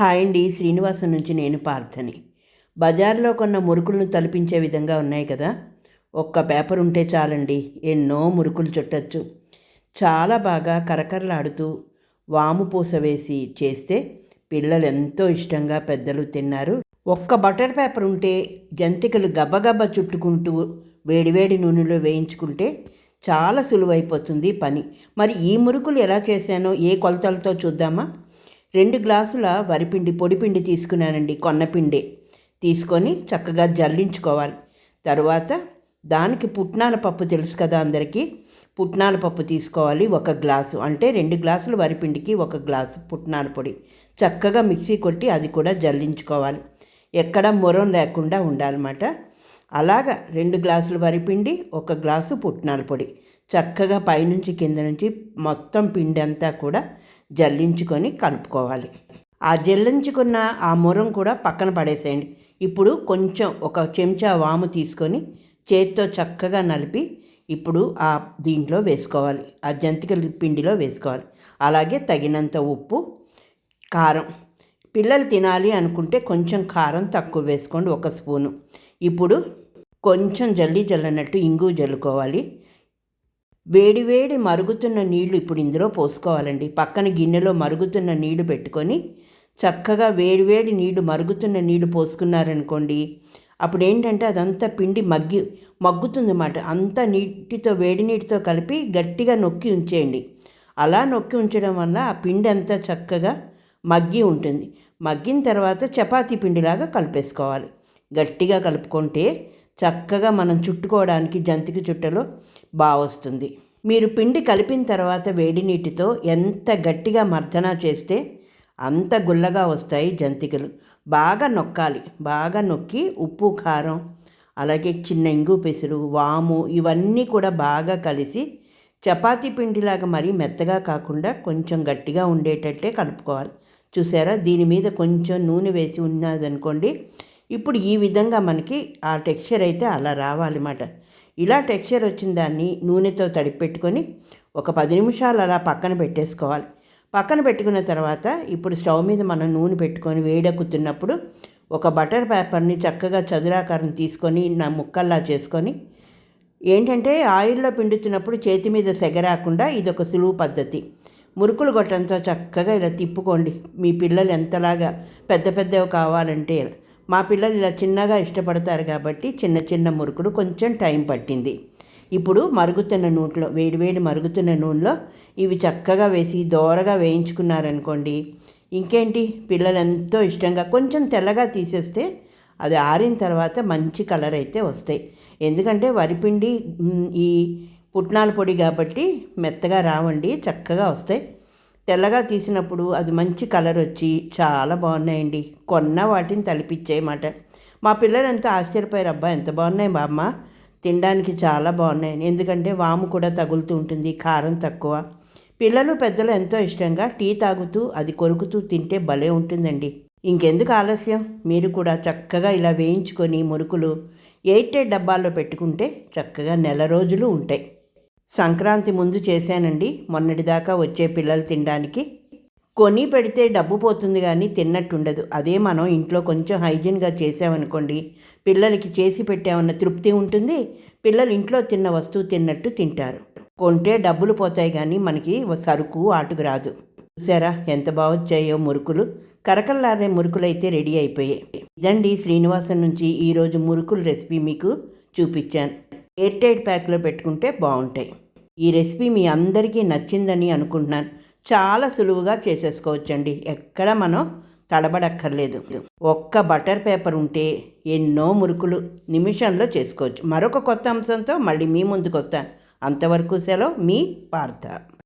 Hi అండి. శ్రీనివాసం నుంచి నేను పార్థని బజార్లో కొన్న మురుకులను తలపించే విధంగా ఉన్నాయి కదా. ఒక్క పేపర్ ఉంటే చాలండి. ఎన్నో మురుకులు చుట్టచ్చు. చాలా బాగా కరకరలాడుతూ వాము పూస వేసి చేస్తే పిల్లలు ఎంతో ఇష్టంగా పెద్దలు తిన్నారు. ఒక్క బటర్ పేపర్ ఉంటే జంతికలు గబగబ చుట్టుకుంటూ వేడివేడి నూనెలో వేయించుకుంటే చాలా సులువైపోతుంది పని. మరి ఈ మురుకులు ఎలా చేశానో ఏ కొలతలతో చూద్దామా? రెండు గ్లాసుల వరిపిండి పొడిపిండి తీసుకున్నానండి కొన్నపిండి తీసుకొని చక్కగా జల్లించుకోవాలి. తర్వాత దానికి పుట్నాల పప్పు తెలుసు కదా అందరికీ? పుట్నాల పప్పు తీసుకోవాలి ఒక గ్లాసు. అంటే రెండు గ్లాసులు వరిపిండికి ఒక గ్లాసు పుట్నాల పొడి. చక్కగా మిక్సీ కొట్టి అది కూడా జల్లించుకోవాలి. ఎక్కడ మొరం లేకుండా ఉండాలన్నమాట. అలాగా రెండు గ్లాసులు వరిపిండి ఒక గ్లాసు పుట్నాల పొడి. చక్కగా పైనుంచి కింద నుంచి మొత్తం పిండి అంతా కూడా జల్లించుకొని కలుపుకోవాలి. ఆ జల్లించుకున్న ఆ మురం కూడా పక్కన పడేసేయండి. ఇప్పుడు కొంచెం ఒక చెంచా వాము తీసుకొని చేత్తో చక్కగా నలిపి ఇప్పుడు ఆ దీంట్లో వేసుకోవాలి. ఆ జంతికల పిండిలో వేసుకోవాలి. అలాగే తగినంత ఉప్పు కారం. పిల్లలు తినాలి అనుకుంటే కొంచెం కారం తక్కువ వేసుకోండి ఒక స్పూను. ఇప్పుడు కొంచెం జల్లి జల్లనట్టు ఇంగు జల్లుకోవాలి. వేడివేడి మరుగుతున్న నీళ్ళు ఇప్పుడు ఇందులో పోసుకోవాలండి. పక్కన గిన్నెలో మరుగుతున్న నీళ్ళు పెట్టుకొని చక్కగా వేడివేడి నీళ్ళు మరుగుతున్న నీళ్ళు పోసుకున్నారనుకోండి అప్పుడు ఏంటంటే అదంతా పిండి మగ్గి మగ్గుతుంది అన్నమాట అంతా నీటితో వేడి నీటితో కలిపి గట్టిగా నొక్కి ఉంచేయండి. అలా నొక్కి ఉంచడం వల్ల ఆ పిండి అంతా చక్కగా మగ్గి ఉంటుంది. మగ్గిన తర్వాత చపాతీ పిండిలాగా కలిపేసుకోవాలి. గట్టిగా కలుపుకుంటే చక్కగా మనం చుట్టుకోవడానికి జంతికి చుట్టలో బాగా వస్తుంది. మీరు పిండి కలిపిన తర్వాత వేడి నీటితో ఎంత గట్టిగా మర్దన చేస్తే అంత గుల్లగా వస్తాయి జంతికలు. బాగా నొక్కాలి. బాగా నొక్కి ఉప్పు కారం అలాగే చిన్న ఇంగు పెసురు వాము ఇవన్నీ కూడా బాగా కలిసి చపాతీ పిండిలాగా మరీ మెత్తగా కాకుండా కొంచెం గట్టిగా ఉండేటట్టే కలుపుకోవాలి. చూసారా? దీని మీద కొంచెం నూనె వేసి ఉన్నదనుకోండి ఇప్పుడు ఈ విధంగా మనకి ఆ టెక్స్చర్ అయితే అలా రావాలన్నమాట ఇలా టెక్స్చర్ వచ్చిన దాన్ని నూనెతో తడిపెట్టుకొని ఒక పది నిమిషాలు అలా పక్కన పెట్టేసుకోవాలి. పక్కన పెట్టుకున్న తర్వాత ఇప్పుడు స్టవ్ మీద మనం నూనె పెట్టుకొని వేడెక్కుతున్నప్పుడు ఒక బటర్ పేపర్ని చక్కగా చదురాకారం తీసుకొని నా ముక్కల్లా చేసుకొని ఏంటంటే ఆయిల్లో పిండుతున్నప్పుడు చేతి మీద సెగరాకుండా ఇది ఒక సులువు పద్ధతి. మురుకులు గొట్టంతో చక్కగా ఇలా తిప్పుకోండి. మీ పిల్లలు ఎంతలాగా పెద్ద పెద్దవి కావాలంటే మా పిల్లలు ఇలా చిన్నగా ఇష్టపడతారు కాబట్టి చిన్న చిన్న మురుకులు కొంచెం టైం పట్టింది. ఇప్పుడు మరుగుతున్న నూనెలో వేడివేడి మరుగుతున్న నూనెలో ఇవి చక్కగా వేసి దోరగా వేయించుకున్నారనుకోండి ఇంకేంటి? పిల్లలు ఎంతో ఇష్టంగా కొంచెం తెల్లగా తీసేస్తే అది ఆరిన తర్వాత మంచి కలర్ అయితే వస్తాయి. ఎందుకంటే వరిపిండి ఈ పుట్నాల పొడి కాబట్టి మెత్తగా రావండి చక్కగా వస్తాయి. తెల్లగా తీసినప్పుడు అది మంచి కలర్ వచ్చి చాలా బాగున్నాయండి. కొన్న వాటిని తలిపిచ్చేయమాట. మా పిల్లలంతా ఆశ్చర్యపోయారు. అబ్బా ఎంత బాగున్నాయి బామ్మ. తినడానికి చాలా బాగున్నాయి ఎందుకంటే వాము కూడా తగులుతూ ఉంటుంది కారం తక్కువ. పిల్లలు పెద్దలు ఎంతో ఇష్టంగా టీ తాగుతూ అది కొరుకుతూ తింటే భలే ఉంటుందండి. ఇంకెందుకు ఆలస్యం? మీరు కూడా చక్కగా ఇలా వేయించుకొని మురుకులు ఎయిట్ డబ్బాల్లో పెట్టుకుంటే చక్కగా నెల రోజులు ఉంటాయి. సంక్రాంతి ముందు చేశానండి. మొన్నటిదాకా వచ్చే పిల్లలు తినడానికి. కొని పెడితే డబ్బు పోతుంది కానీ తిన్నట్టు ఉండదు అదే మనం ఇంట్లో కొంచెం హైజీన్గా చేసామనుకోండి పిల్లలకి చేసి పెట్టామన్న తృప్తి ఉంటుంది. పిల్లలు ఇంట్లో తిన్న వస్తువు తిన్నట్టు తింటారు. కొంటే డబ్బులు పోతాయి కానీ మనకి సరుకు ఆటుకు రాదు. చూసారా ఎంత బాగా వచ్చాయో మురుకులు. కరకల్లారే మురుకులు అయితే రెడీ అయిపోయాయి. ఇదండి శ్రీనివాసం నుంచి ఈరోజు మురుకులు రెసిపీ మీకు చూపించాను. ఎయిర్ టైట్ ప్యాక్లో పెట్టుకుంటే బాగుంటాయి ఈ రెసిపీ మీ అందరికీ నచ్చిందని అనుకుంటున్నాను. చాలా సులువుగా చేసేసుకోవచ్చండి. ఎక్కడ మనం తడబడక్కర్లేదు. ఒక్క బటర్ పేపర్ ఉంటే ఎన్నో మురుకులు నిమిషంలో చేసుకోవచ్చు. మరొక కొత్త అంశంతో మళ్ళీ మీ ముందుకు వస్తాను అంతవరకు సెలవు మీ పార్థ.